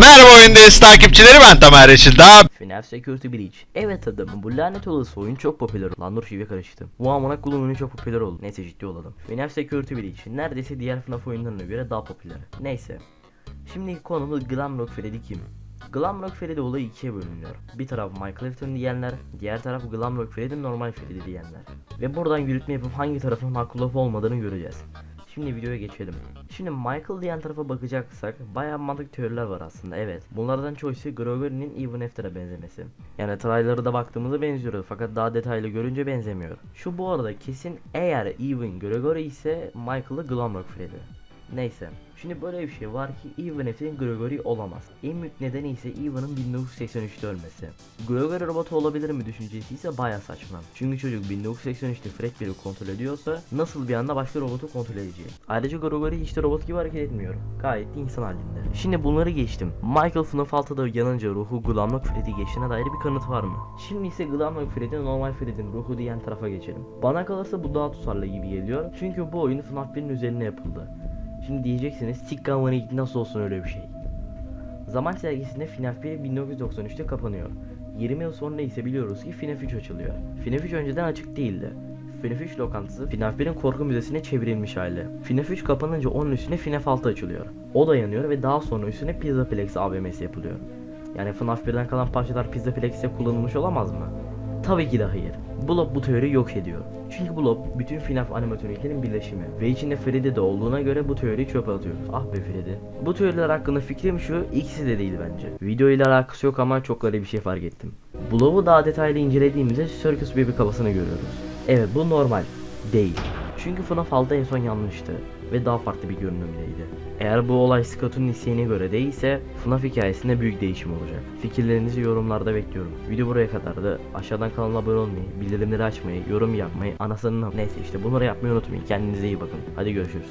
Merhaba oyundayız takipçileri ben Tamer Yeşildağ. FNAF Security Breach. Evet adamım bu lanet olası oyun çok popüler oldu. Lan dur şive karıştı. Bu amına kulun oyunu çok popüler oldu. Neyse ciddi olalım. FNAF Security Breach neredeyse diğer FNAF oyunlarına göre daha popüler. Neyse. Şimdi konumuz Glamrock Freddy kim? Glamrock Freddy olayı ikiye bölünüyor. Bir taraf Michael diyenler, diğer taraf Glamrock Freddy normal Freddy diyenler. Ve buradan yürütme yapıp hangi tarafın haklı olmadığını göreceğiz. Şimdi videoya geçelim. Şimdi Michael diyen tarafa bakacaksak bayağı mantık teoriler var aslında evet. Bunlardan çoğusu Gregory'nin Even After'a benzemesi. Yani trailer'a da baktığımızda benziyor fakat daha detaylı görünce benzemiyor. Şu bu arada kesin eğer Even Gregory ise Michael'ı Glamrock Freddy. Neyse. Şimdi böyle bir şey var ki After'in Gregory olamaz. En büyük nedeni ise Even'ın 1983'te ölmesi. Gregory robotu olabilir mi düşüncesi ise baya saçma. Çünkü çocuk 1983'te Fredbear'ı kontrol ediyorsa nasıl bir anda başka robotu kontrol edecek? Ayrıca Gregory hiç de robot gibi hareket etmiyor. Gayet de insan halinde. Şimdi bunları geçtim. Michael FNAF 6'da yanınca ruhu Glamrock Freddy geçtiğine dair bir kanıt var mı? Şimdi ise Glamrock Freddy normal Freddy'nin ruhu diyen tarafa geçelim. Bana kalırsa bu daha tutarlı gibi geliyor. Çünkü bu oyun FNAF 1'in üzerine yapıldı. Şimdi diyeceksiniz Tikka Money nasıl olsun öyle bir şey. Zaman sergisinde FNAF 1 1993'te kapanıyor. 20 yıl sonra ise biliyoruz ki FNAF 3 açılıyor. FNAF 3 önceden açık değildi. FNAF 3 lokantası FNAF 1'in korku müzesine çevrilmiş hali. FNAF 3 kapanınca onun üstüne FNAF 6 açılıyor. O da yanıyor ve daha sonra üstüne Pizzaplex AVM'si yapılıyor. Yani FNAF 1'den kalan parçalar Pizzaplex'te kullanılmış olamaz mı? Tabii ki de hayır. Blob bu teoriyi yok ediyor. Çünkü Blob bütün FNAF animatroniklerin birleşimi ve içinde Freddy de olduğuna göre bu teoriyi çöpe atıyoruz. Ah be Freddy. Bu teoriler hakkında fikrim şu, ikisi de değil bence. Video ile alakası yok ama çok garip bir şey fark ettim. Blob'u daha detaylı incelediğimizde Circus Baby kafasını görüyoruz. Evet bu normal. Değil. Çünkü FNAF 6 en son yanlıştı ve daha farklı bir görünümdeydi. Eğer bu olay Scott'un isteğine göre değilse FNAF hikayesinde büyük değişim olacak. Fikirlerinizi yorumlarda bekliyorum. Video buraya kadardı. Aşağıdan kanala abone olmayı, bildirimleri açmayı, yorum yapmayı, anasının neyse işte bunları yapmayı unutmayın. Kendinize iyi bakın. Hadi görüşürüz.